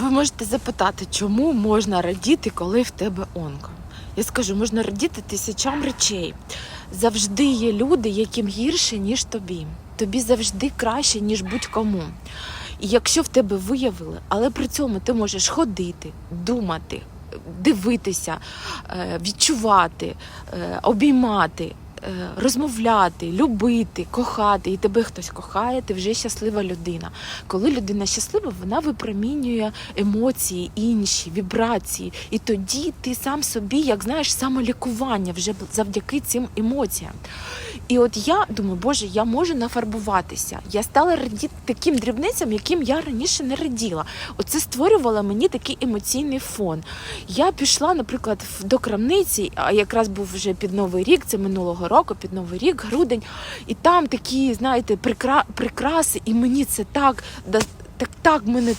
Ви можете запитати, чому можна радіти, коли в тебе онко? Я скажу, можна радіти тисячам речей. Завжди є люди, яким гірше, ніж тобі. Тобі завжди краще, ніж будь-кому. І якщо в тебе виявили, але при цьому ти можеш ходити, думати, дивитися, е, відчувати, е, обіймати, розмовляти, любити, кохати, і тебе хтось кохає, ти вже щаслива людина. Коли людина щаслива, вона випромінює емоції, інші вібрації. І тоді ти сам собі, як знаєш, самолікування вже завдяки цим емоціям. І от я думаю, боже, я можу нафарбуватися. Я стала радіти таким дрібницям, яким я раніше не раділа. Оце створювало мені такий емоційний фон. Я пішла, наприклад, до крамниці, а якраз був вже під Новий рік, це минулого року, під Новий рік, грудень, і там такі, знаєте, прикра... прикраси, і мені це так, так, так мене